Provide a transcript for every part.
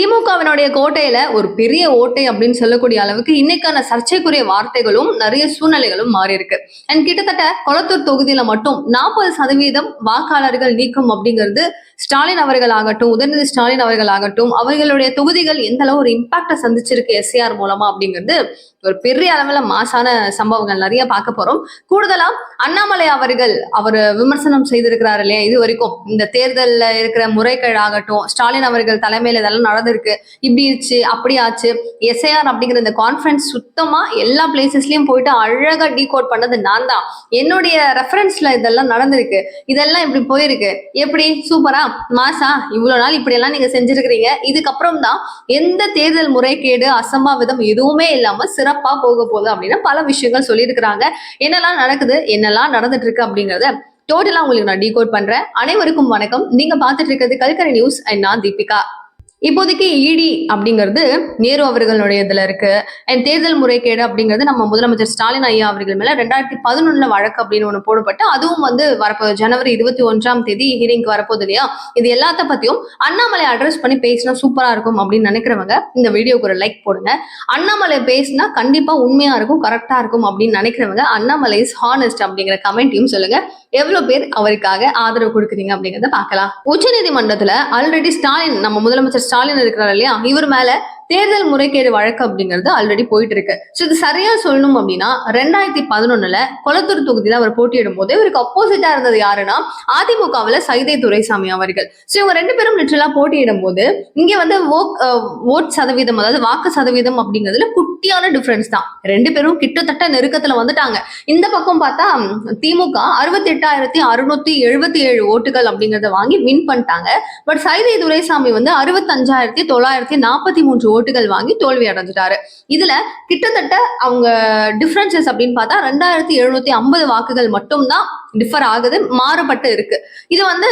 திமுகவினுடைய கோட்டையில ஒரு பெரிய ஓட்டை அப்படின்னு சொல்லக்கூடிய அளவுக்கு இன்னைக்கான சர்ச்சைக்குரிய வார்த்தைகளும் நிறைய சூழ்நிலைகளும் மாறி இருக்கு அண்ட் கிட்டத்தட்ட கொளத்தூர் தொகுதியில மட்டும் நாற்பது சதவீதம் வாக்காளர்கள் நீக்கம் அப்படிங்கிறது ஸ்டாலின் அவர்கள் ஆகட்டும் உதயநிதி ஸ்டாலின் அவர்கள் ஆகட்டும் அவர்களுடைய தொகுதிகள் எந்த அளவு ஒரு இம்பாக்டை சந்திச்சிருக்கு எஸ்ஏஆர் மூலமா அப்படிங்கிறது ஒரு பெரிய அளவுல மாசான சம்பவங்கள் நிறைய பார்க்க போறோம். கூடுதலா அண்ணாமலை அவர்கள் அவர் விமர்சனம் செய்திருக்கிறார் இல்லையா? இது வரைக்கும் இந்த தேர்தல்ல இருக்கிற முறைகள் ஆகட்டும் ஸ்டாலின் அவர்கள் தலைமையில இதெல்லாம் நடந்திருக்கு இப்படி இருச்சு அப்படி ஆச்சு. எஸ்ஐஆர் அப்படிங்கிற இந்த கான்ஃபரன்ஸ் சுத்தமா எல்லா பிளேசஸ்லயும் போயிட்டு அழகா டீகோட் பண்ணது நான் தான். என்னுடைய ரெஃபரன்ஸ்ல இதெல்லாம் நடந்திருக்கு. இதெல்லாம் இப்படி போயிருக்கு. எப்படி? சூப்பரா? மாசா இவ்வளவு நாள் இப்படி எல்லாம் நீங்க செஞ்சிருக்கிறீங்க. இதுக்கப்புறம் தான் எந்த தேர்தல் முறைகேடு அசம்பாவிதம் எதுவுமே இல்லாம சிறப்பா போக போகுது அப்படின்னு பல விஷயங்கள் சொல்லியிருக்கிறாங்க. என்னெல்லாம் நடக்குது? என்னெல்லாம் நடந்துட்டு இருக்கு அப்படிங்கறத டோட்டலா உங்களுக்கு நான் டீகோட் பண்றேன். அனைவருக்கும் வணக்கம். நீங்க பாத்துட்டு இருக்கிறது கல்கரை நியூஸ் அண்ட் நான் தீபிகா. இப்போதைக்கு இடி அப்படிங்கிறது நேரு அவர்களுடைய இதுல இருக்கு. அண்ட் தேர்தல் முறைகேடு அப்படிங்கிறது நம்ம முதலமைச்சர் ஸ்டாலின் ஐயா அவர்கள் மேல ரெண்டாயிரத்தி பதினொன்னுல வழக்கு அப்படின்னு ஒண்ணு போடப்பட்டு அதுவும் வந்து வரப்போகுது ஜனவரி இருபத்தி ஒன்றாம் தேதி ஹீரிங்க்கு வரப்போகுது இல்லையா? இது எல்லாத்த பத்தியும் அண்ணாமலை அட்ரஸ் பண்ணி பேசினா சூப்பரா இருக்கும் அப்படின்னு நினைக்கிறவங்க இந்த வீடியோக்கு ஒரு லைக் போடுங்க. அண்ணாமலை பேசினா கண்டிப்பா உண்மையா இருக்கும் கரெக்டா இருக்கும் அப்படின்னு நினைக்கிறவங்க அண்ணாமலை இஸ் ஹானஸ்ட் அப்படிங்கிற கமெண்ட்டையும் சொல்லுங்க. எவ்வளவு பேர் அவருக்காக ஆதரவு கொடுக்குறீங்க அப்படிங்கறத பார்க்கலாம். உச்சநீதிமன்றத்துல ஆல்ரெடி ஸ்டாலின் நம்ம முதலமைச்சர் ஸ்டாலின் இருக்கிறார் இல்லையா? இவர் மேல தேர்தல் முறைகேடு வழக்கு அப்படிங்கிறது ஆல்ரெடி போயிட்டு இருக்கு ஸோ இது சரியா சொல்லணும் அப்படின்னா ரெண்டாயிரத்தி பதினொன்னுல கொளத்தூர் தொகுதியில அவர் போட்டியிடும் போது இவருக்கு அப்போசிட்டா இருந்தது யாருன்னா அதிமுகவுல சைதை துரைசாமி அவர்கள். ஸோ இவங்க ரெண்டு பேரும் லிட்டரலா போட்டியிடும் போது இங்க வந்து ஓட் சதவீதம் அதாவது வாக்கு சதவீதம் அப்படிங்கிறதுல குட்டியான டிஃபரன்ஸ் தான். ரெண்டு பேரும் கிட்டத்தட்ட நெருக்கத்துல வந்துட்டாங்க. இந்த பக்கம் பார்த்தா திமுக அறுபத்தி எட்டாயிரத்தி அறுநூத்தி எழுபத்தி ஏழு ஓட்டுகள் அப்படிங்கறத வாங்கி வின் பண்ணிட்டாங்க. பட் சைதை துரைசாமி வந்து அஞ்சாயிரத்தி தொள்ளாயிரத்தி நாற்பத்தி மூன்று ஓட்டுகள் வாங்கி தோல்வி அடைஞ்சிட்டாரு. இதுல கிட்டத்தட்ட அவங்க டிஃபரன்சஸ் அப்படின்னு பார்த்தா ரெண்டாயிரத்தி எழுநூத்தி ஐம்பது வாக்குகள் மட்டும்தான் டிஃபர் ஆகுது மாறுபட்டு இருக்கு. இது வந்து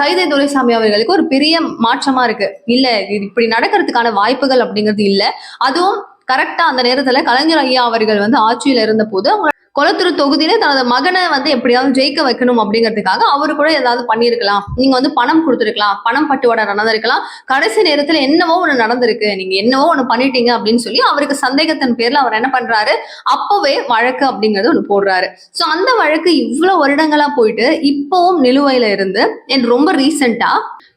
சைதை துரைசாமி அவர்களுக்கு ஒரு பெரிய மாற்றமா இருக்கு. இல்ல இது இப்படி நடக்கிறதுக்கான வாய்ப்புகள் அப்படிங்கிறது இல்ல. அதுவும் கரெக்டா அந்த நேரத்துல கலைஞர் ஐயா அவர்கள் வந்து ஆட்சியில இருந்த போது அவங்க கொளத்தூர் தொகுதியில தனது மகனை வந்து எப்படியாவது ஜெயிக்க வைக்கணும் அப்படிங்கிறதுக்காக அவரு கூட ஏதாவது பண்ணியிருக்கலாம். நீங்க வந்து பணம் கொடுத்துருக்கலாம். பணம் பட்டுவாடா நடந்திருக்கலாம். கடைசி நேரத்துல என்னவோ ஒண்ணு நடந்திருக்கு. நீங்க என்னவோ ஒண்ணு பண்ணிட்டீங்க அப்படின்னு சொல்லி அவருக்கு சந்தேகத்தின் பேர்ல அவர் என்ன பண்றாரு? அப்பவே வழக்கு அப்படிங்கறது ஒண்ணு போடுறாரு. சோ அந்த வழக்கு இவ்வளவு வருடங்களா போயிட்டு இப்பவும் நிலுவையில இருந்து என் ரொம்ப ரீசெண்டா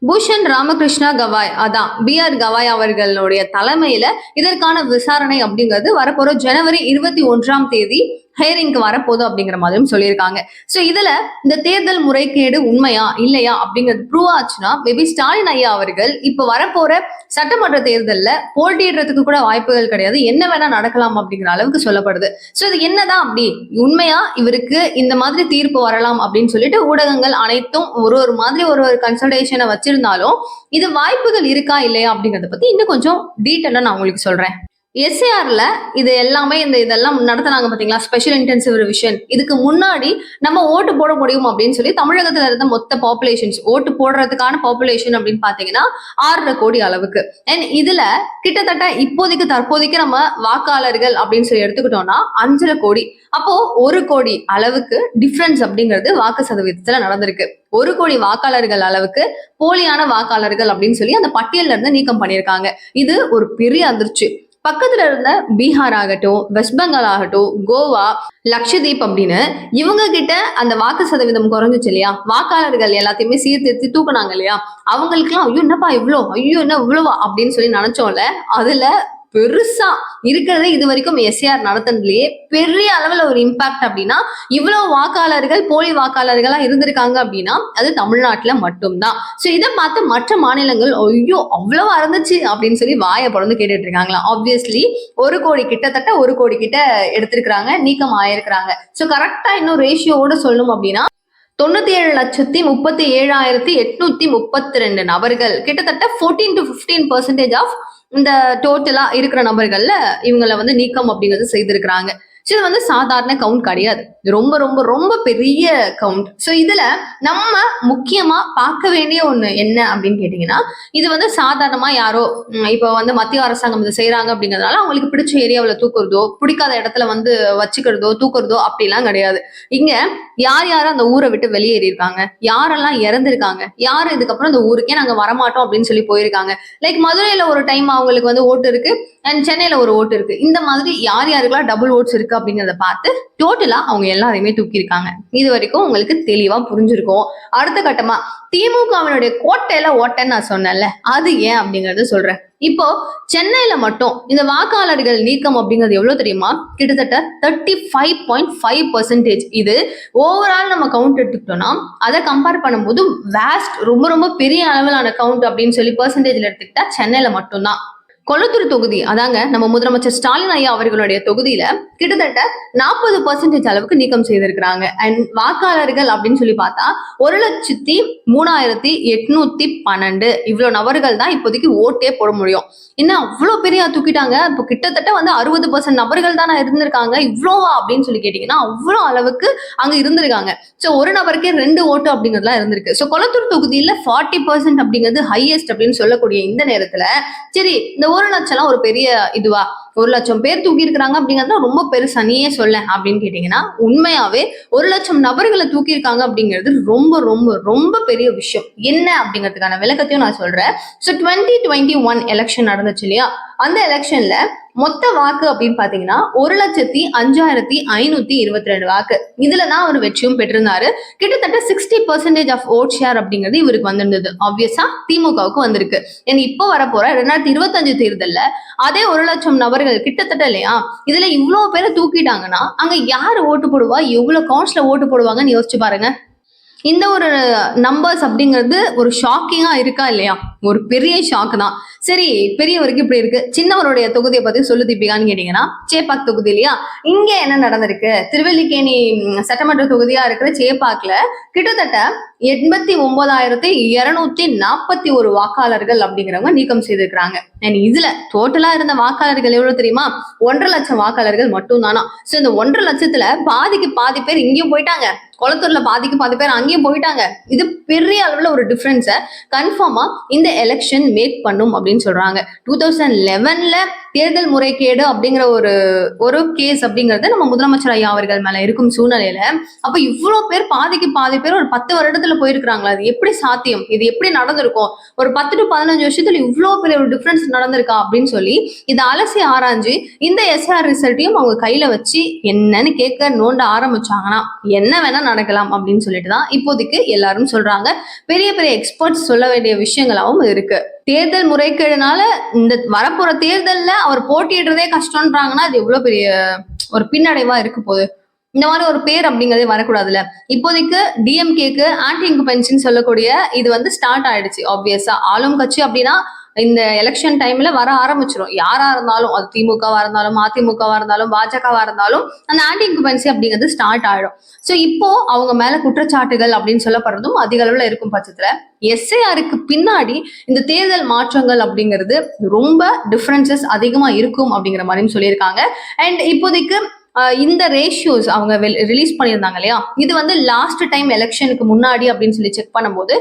பூஷன் ராமகிருஷ்ணா கவாய் அதான் பி ஆர் கவாய் அவர்களுடைய தலைமையில இதற்கான விசாரணை அப்படிங்கிறது வரப்போற ஜனவரி இருபத்தி ஒன்றாம் தேதி ஹேரிங்க்கு வரப்போகுது அப்படிங்கிற மாதிரியும் சொல்லியிருக்காங்க. ஸோ இதுல இந்த தேர்தல் முறைகேடு உண்மையா இல்லையா அப்படிங்கிறது ப்ரூவ் ஆச்சுன்னா மேபி ஸ்டாலின் ஐயா அவர்கள் இப்ப வரப்போற சட்டமன்ற தேர்தலில் போட்டியிடுறதுக்கு கூட வாய்ப்புகள் கிடையாது. என்ன வேணா நடக்கலாம் அப்படிங்கிற அளவுக்கு சொல்லப்படுது. ஸோ இது என்னதான் அப்படி? உண்மையா? இவருக்கு இந்த மாதிரி தீர்ப்பு வரலாம் அப்படின்னு சொல்லிட்டு ஊடகங்கள் அனைத்தும் ஒரு ஒரு மாதிரி ஒரு ஒரு கன்சல்டேஷனை வச்சிருந்தாலும் இது வாய்ப்புகள் இருக்கா இல்லையா அப்படிங்கறத பத்தி இன்னும் கொஞ்சம் டீட்டெயிலா நான் உங்களுக்கு சொல்றேன். எஸ்ஏஆர்ல இது எல்லாமே இந்த இதெல்லாம் நடத்துனாங்க பாத்தீங்களா? ஸ்பெஷல் இன்டென்சிவ் ரிவிஷன் இதுக்கு முன்னாடி நம்ம ஓட்டு போட முடியும் அப்படின்னு சொல்லி தமிழகத்துல இருந்த மொத்த பாப்புலேஷன்ஸ் ஓட்டு போடுறதுக்கான பாப்புலேஷன் அப்படின்னு பாத்தீங்கன்னா ஆறரை கோடி அளவுக்கு. அண்ட் இதுல கிட்டத்தட்ட இப்போதைக்கு தற்போதைக்கு நம்ம வாக்காளர்கள் அப்படின்னு சொல்லி எடுத்துக்கிட்டோம்னா அஞ்சரை கோடி. அப்போ ஒரு கோடி அளவுக்கு டிஃபரன்ஸ் அப்படிங்கிறது வாக்கு சதவீதத்துல நடந்திருக்கு. ஒரு கோடி வாக்காளர்கள் அளவுக்கு போலியான வாக்காளர்கள் அப்படின்னு சொல்லி அந்த பட்டியல்ல இருந்து நீக்கம் பண்ணியிருக்காங்க. இது ஒரு பெரிய அதிர்ச்சி. பக்கத்துல இருந்த பீகார் ஆகட்டும் வெஸ்ட் பெங்கால் ஆகட்டும் கோவா லக்ஷதீப் அப்படின்னு இவங்க கிட்ட அந்த வாக்கு சதவீதம் குறைஞ்சிச்சு இல்லையா? வாக்காளர்கள் எல்லாத்தையுமே சீர்திருத்தி தூக்குனாங்க இல்லையா? அவங்களுக்குலாம் ஐயோ என்னப்பா இவ்வளோ ஐயோ என்ன இவ்வளவா? அப்படின்னு சொல்லி நினைச்சோம்ல அதுல பெருசா இருக்கிறதே இது வரைக்கும் எஸ்ஏஆர் நடத்தினதுலயே பெரிய அளவுல ஒரு இம்பாக்ட் அப்படின்னா இவ்வளவு வாக்காளர்கள் போலி வாக்காளர்களா இருந்திருக்காங்க அப்படின்னா அது தமிழ்நாட்டுல மட்டும்தான். சோ இதை பார்த்து மற்ற மாநிலங்கள் ஐயோ அவ்வளவு இருந்துச்சு அப்படின்னு சொல்லி வாயை பிறந்து கேட்டுட்டு இருக்காங்களா? ஆப்வியஸ்லி ஒரு கோடி கிட்டத்தட்ட ஒரு கோடி கிட்ட எடுத்திருக்கிறாங்க நீக்கம் ஆயிருக்கிறாங்க. சோ கரெக்டா இன்னும் ரேஷியோட சொல்லணும் அப்படின்னா தொண்ணூத்தி ஏழு லட்சத்தி முப்பத்தி ஏழாயிரத்தி எட்நூத்தி முப்பத்தி ரெண்டு நபர்கள். கிட்டத்தட்ட fourteen to fifteen percentage of இந்த டோட்டலா இருக்கிற நபர்கள்ல இவங்களை வந்து நீக்கம் அப்படிங்கிறது செய்திருக்கிறாங்க. ஸோ இது வந்து சாதாரண கவுண்ட் கிடையாது. இது ரொம்ப ரொம்ப ரொம்ப பெரிய கவுண்ட் ஸோ இதுல நம்ம முக்கியமா பார்க்க வேண்டிய ஒண்ணு என்ன அப்படின்னு கேட்டீங்கன்னா இது வந்து சாதாரணமா யாரோ இப்போ வந்து மத்திய அரசாங்கம் இது செய்யறாங்க அப்படிங்கறதுனால அவங்களுக்கு பிடிச்ச ஏரியாவுல தூக்குறதோ பிடிக்காத இடத்துல வந்து வச்சுக்கிறதோ தூக்குறதோ அப்படிலாம் கிடையாது. இங்க யார் யார் அந்த ஊரை விட்டு வெளியேறி இருக்காங்க யாரெல்லாம் இறந்துருக்காங்க? யார் இதுக்கப்புறம் இந்த ஊருக்கே நாங்க வரமாட்டோம் அப்படின்னு சொல்லி போயிருக்காங்க? லைக் மதுரையில ஒரு டைம் அவங்களுக்கு வந்து ஓட்டு இருக்கு அண்ட் சென்னையில ஒரு ஓட்டு இருக்கு. இந்த மாதிரி யார் யாருக்கெல்லாம் டபுள் ஓட்ஸ் இருக்கு அப்படிங்கிறத பார்த்து டோட்டலா அவங்க எல்லாரையுமே தூக்கியிருக்காங்க. இது வரைக்கும் உங்களுக்கு தெளிவா புரிஞ்சிருக்கும். அடுத்த கட்டமா திமுகவினுடைய கோட்டையில ஓட்டன்னு நான் சொன்னேன்ல அது ஏன் அப்படிங்கறத சொல்றேன். இப்போ சென்னையில மட்டும் இந்த வாக்காளர்கள் நீக்கம் அப்படிங்கிறது எவ்வளவு தெரியுமா? கிட்டத்தட்ட thirty five point five percentage இது ஓவரால் நம்ம கவுண்ட் எடுத்துக்கிட்டோம்னா அதை கம்பேர் பண்ணும்போது வேஸ்ட் ரொம்ப ரொம்ப பெரிய அளவிலான கவுண்ட் அப்படின்னு சொல்லி பர்சன்டேஜ்ல எடுத்துக்கிட்டா சென்னையில மட்டும்தான். கொளத்தூர் தொகுதி அதாங்க நம்ம முதலமைச்சர் ஸ்டாலின் ஐயா அவர்களுடைய தொகுதியில கிட்டத்தட்ட நாற்பது பர்சன்டேஜ் அளவுக்கு நீக்கம் செய்திருக்கிறாங்க. அண்ட் வாக்காளர்கள் அப்படின்னு சொல்லி பார்த்தா ஒரு லட்சத்தி மூணாயிரத்தி எட்நூத்தி பன்னெண்டு. இவ்வளவு நபர்கள் தான் இப்போதைக்கு ஓட்டே போட முடியும். இன்னும் அவ்வளோ பெரிய தூக்கிட்டாங்க? இப்போ கிட்டத்தட்ட வந்து அறுபது பர்சன்ட் நபர்கள் தானே இருந்திருக்காங்க. இவ்வளோவா அப்படின்னு சொல்லி கேட்டீங்கன்னா அவ்வளோ அளவுக்கு அங்க இருந்திருக்காங்க. ஸோ ஒரு நபருக்கே ரெண்டு ஓட்டு அப்படிங்கிறதுலாம் இருந்திருக்கு. ஸோ கொளத்தூர் தொகுதியில் ஃபார்ட்டி பர்சன்ட் அப்படிங்கிறது ஹையஸ்ட் அப்படின்னு சொல்லக்கூடிய இந்த நேரத்துல சரி இந்த ஒரு லட்சம்லாம் ஒரு பெரிய இதுவா? ஒரு லட்சம் பேர் தூக்கி இருக்கிறாங்க அப்படிங்கறது ரொம்ப பெருசா நீயே சொல்ல அப்படின்னு கேட்டீங்கன்னா உண்மையாவே ஒரு லட்சம் நபர்களை தூக்கி இருக்காங்க அப்படிங்கிறது ரொம்ப ரொம்ப ரொம்ப பெரிய விஷயம். என்ன அப்படிங்கிறதுக்கான விளக்கத்தையும் நான் சொல்றேன். So twenty twenty one election நடந்துச்சு இல்லையா? அந்த எலெக்ஷன்ல மொத்த வாக்கு அப்படின்னு பாத்தீங்கன்னா ஒரு லட்சத்தி அஞ்சாயிரத்தி ஐநூத்தி இருபத்தி ரெண்டு வாக்கு. இதுல தான் அவர் வெற்றியும் பெற்றிருந்தாரு. கிட்டத்தட்ட sixty percentage of vote share அப்படிங்கிறது இவருக்கு வந்திருந்தது. ஆப்வியஸா திமுகவுக்கு வந்திருக்கு. ஏன்னா இப்போ வரப்போற ரெண்டாயிரத்தி இருபத்தஞ்சு தேர்தல்ல அதே ஒரு லட்சம் நபர் அவர்கள் கிட்டத்தட்ட இல்லையா? இதுல இவ்வளவு பேரை தூக்கிட்டாங்கன்னா அங்க யாரு ஓட்டு போடுவா? எவ்வளவு கவுன்ஸ்ல ஓட்டு போடுவாங்கன்னு யோசிச்சு பாருங்க. இந்த ஒரு நம்பர்ஸ் அப்படிங்கிறது ஒரு ஷாக்கிங்கா இருக்கா இல்லையா? ஒரு பெரிய ஷாக் தான். சரி பெரியவருக்கு இப்படி இருக்கு. சின்னவருடைய தொகுதியை பத்தி சொல்லு தீபிகான்னு கேட்டீங்கன்னா சேப்பாக் தொகுதி இல்லையா? இங்க என்ன நடந்திருக்கு? திருவல்லிக்கேணி சட்டமன்ற தொகுதியா இருக்கிற சேப்பாக்ல கிட்டத்தட்ட எண்பத்தி ஒன்பதாயிரத்தி இருநூத்தி நாற்பத்தி ஒரு வாக்காளர்கள் அப்படிங்கிறவங்க நீக்கம் செய்திருக்கிறாங்க. அண்ட் இதுல டோட்டலா இருந்த வாக்காளர்கள் எவ்வளவு தெரியுமா? ஒன்றரை லட்சம் வாக்காளர்கள் மட்டும் தானா சோ இந்த ஒன்றரை லட்சத்துல பாதிக்கு பாதி பேர் இங்கேயும் போயிட்டாங்க. கொளத்தூர்ல பாதிக்கு பாதி பேர் அங்கேயும் போயிட்டாங்க. இது பெரிய அளவுல ஒரு டிஃபரன்ஸை கன்ஃபார்மா இந்த எலெக்ஷன் மேக் பண்ணும் அப்படின்னு சொல்றாங்க. டூ தௌசண்ட் லெவன்ல தேர்தல் முறைகேடு அப்படிங்கிற ஒரு ஒரு கேஸ் அப்படிங்கறது நம்ம முதலமைச்சர் ஐயா அவர்கள் மேல இருக்கும் சூழ்நிலையில. அப்ப இவ்வளவு பேர் பாதிக்கு பாதி பேர் ஒரு பத்து வருடத்துல போயிருக்கிறாங்களா? அது எப்படி சாத்தியம்? இது எப்படி நடந்திருக்கும்? ஒரு பத்து டு பதினஞ்சு வருஷத்துல இவ்வளவு பெரிய ஒரு டிஃபரன்ஸ் நடந்திருக்கா அப்படின்னு சொல்லி இதை அலசி ஆராய்ஞ்சு இந்த எஸ்ஆர் ரிசல்ட்டையும் அவங்க கையில வச்சு என்னன்னு கேட்க நோண்ட ஆரம்பிச்சாங்கன்னா என்ன வேணா நடக்கலாம் அப்படின்னு சொல்லிட்டு தான் இப்போதைக்கு எல்லாரும் சொல்றாங்க. பெரிய பெரிய எக்ஸ்பர்ட்ஸ் சொல்ல வேண்டிய விஷயங்களாகவும் இருக்கு. தேர்தல் முறைகேடுனால இந்த வரப்போற தேர்தல்ல அவர் போட்டியிடுறதே கஷ்டம்ன்றாங்கன்னா அது எவ்வளவு பெரிய ஒரு பின்னடைவா இருக்க போகுது. இந்த மாதிரி ஒரு பேர் அப்படிங்கறதே வரக்கூடாதுல்ல. இப்போதைக்கு டிஎம்கேக்கு ஆன்டி பென்ஷன் சொல்லக்கூடிய இது வந்து ஸ்டார்ட் ஆயிடுச்சு ஆப்வியஸா ஆளும் கட்சி அப்படின்னா இந்த எலெக்ஷன் டைம்ல வர ஆரம்பிச்சிடும் யாரா இருந்தாலும் அது திமுகவா இருந்தாலும் அதிமுகவா இருந்தாலும் பாஜகவா இருந்தாலும் அந்த ஆன்டி இன்குபென்சி அப்படிங்கிறது ஸ்டார்ட் ஆயிடும். சோ இப்போ அவங்க மேல குற்றச்சாட்டுகள் அப்படின்னு சொல்லப்படுறதும் அதிக அளவுல இருக்கும் பட்சத்துல எஸ்ஐஆருக்கு பின்னாடி இந்த தேர்தல் மாற்றங்கள் அப்படிங்கிறது ரொம்ப டிஃபரன்சஸ் அதிகமா இருக்கும் அப்படிங்கிற மாதிரியும் சொல்லியிருக்காங்க. அண்ட் இப்போதைக்கு இந்த ரேஷியோஸ் அவங்க ரிலீஸ் பண்ணியிருந்தாங்க இல்லையா? இது வந்து லாஸ்ட் டைம் எலெக்ஷனுக்கு முன்னாடி அப்படின்னு சொல்லி செக் பண்ணும்போது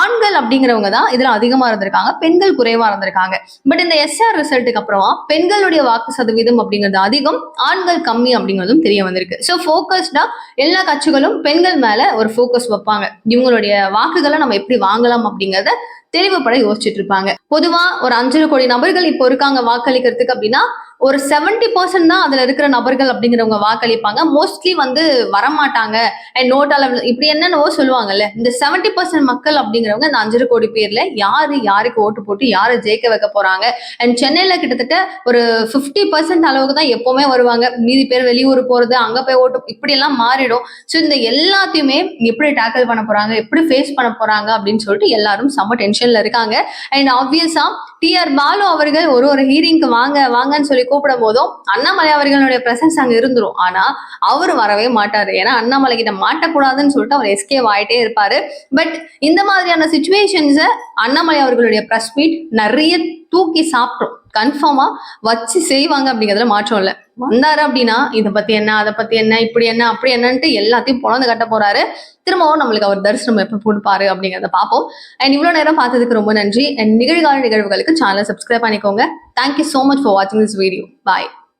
ஆண்கள் அப்படிங்கிறவங்க தான் இதுல அதிகமா இருந்திருக்காங்க பெண்கள் குறைவா இருந்திருக்காங்க. பட் இந்த எஸ்ஆர் ரிசல்ட்டுக்கு அப்புறமா பெண்களுடைய வாக்கு சதவீதம் அப்படிங்கிறது அதிகம் ஆண்கள் கம்மி அப்படிங்கிறதும் தெரிய வந்திருக்கு. ஸோ ஃபோக்கஸ்டா எல்லா கட்சிகளும் பெண்கள் மேல ஒரு ஃபோக்கஸ் வைப்பாங்க. இவங்களுடைய வாக்குகளை நம்ம எப்படி வாங்கலாம் அப்படிங்கிறத தெளிவுபட யோசிச்சுட்டு இருப்பாங்க. பொதுவா ஒரு அஞ்சரை கோடி நபர்கள் இப்போ இருக்காங்க வாக்களிக்கிறதுக்கு அப்படின்னா ஒரு செவன்டி பர்சன்ட் தான் அதுல இருக்கிற நபர்கள் அப்படிங்கிறவங்க வாக்களிப்பாங்க. மோஸ்ட்லி வந்து வரமாட்டாங்க. அண்ட் நோட் இப்படி என்னென்னவோ சொல்லுவாங்கல்ல. இந்த செவன்டி பர்சன்ட் மக்கள் அப்படிங்கிறவங்க இந்த அஞ்சரை கோடி பேர்ல யாரு யாருக்கு ஓட்டு போட்டு யாரை ஜெயிக்க வைக்க போறாங்க? அண்ட் சென்னையில கிட்டத்தட்ட ஒரு ஃபிஃப்டி பர்சன்ட் அளவுக்கு தான் எப்பவுமே வருவாங்க. மீதி பேர் வெளியூர் போறது அங்க போய் ஓட்டு இப்படி எல்லாம் மாறிடும். ஸோ இந்த எல்லாத்தையுமே எப்படி டேக்கிள் பண்ண போறாங்க? எப்படி ஃபேஸ் பண்ண போறாங்க? அப்படின்னு சொல்லிட்டு எல்லாரும் செம்ம டென்ஷன்ல இருக்காங்க. அண்ட் ஆப்வியஸா டிஆர் பாலு அவர்கள் ஒரு ஒரு ஹீரிங்க்கு வாங்க வாங்கன்னு சொல்லி கூப்பிடும் போதும் அண்ணாமலை அவர்களுடைய பிரசன்ஸ் அங்க இருந்துரும். ஆனா அவர் வரவே மாட்டாரு. ஏன்னா அண்ணாமலை கிட்ட மாட்டக்கூடாதுன்னு சொல்லிட்டு அவர் எஸ்கேவ் ஆயிட்டே இருப்பாரு. பட் இந்த மாதிரியான சுச்சுவேஷன்ஸை அண்ணாமலை அவர்களுடைய பிரஸ் மீட் நிறைய தூக்கி சாப்பிட்டோம். கன்ஃபார்மா வச்சு செய்வாங்க அப்படிங்கிறதுல மாற்றம் இல்லை. வந்தாரு அப்படின்னா இதை பத்தி என்ன அதை பத்தி என்ன இப்படி என்ன அப்படி என்னன்ட்டு எல்லாத்தையும் பொழந்து கட்ட போறாரு. திரும்பவும் நம்மளுக்கு அவர் தரிசனம் எப்ப கொடுப்பாரு அப்படிங்கிறத பார்ப்போம். அண்ட் இவ்வளவு நேரம் பார்த்ததுக்கு ரொம்ப நன்றி. அண்ட் நிகழ்கால நிகழ்வுகளுக்கு சேனலை சப்ஸ்கிரைப் பண்ணிக்கோங்க. Thank you so much for வாட்சிங் திஸ் வீடியோ பாய்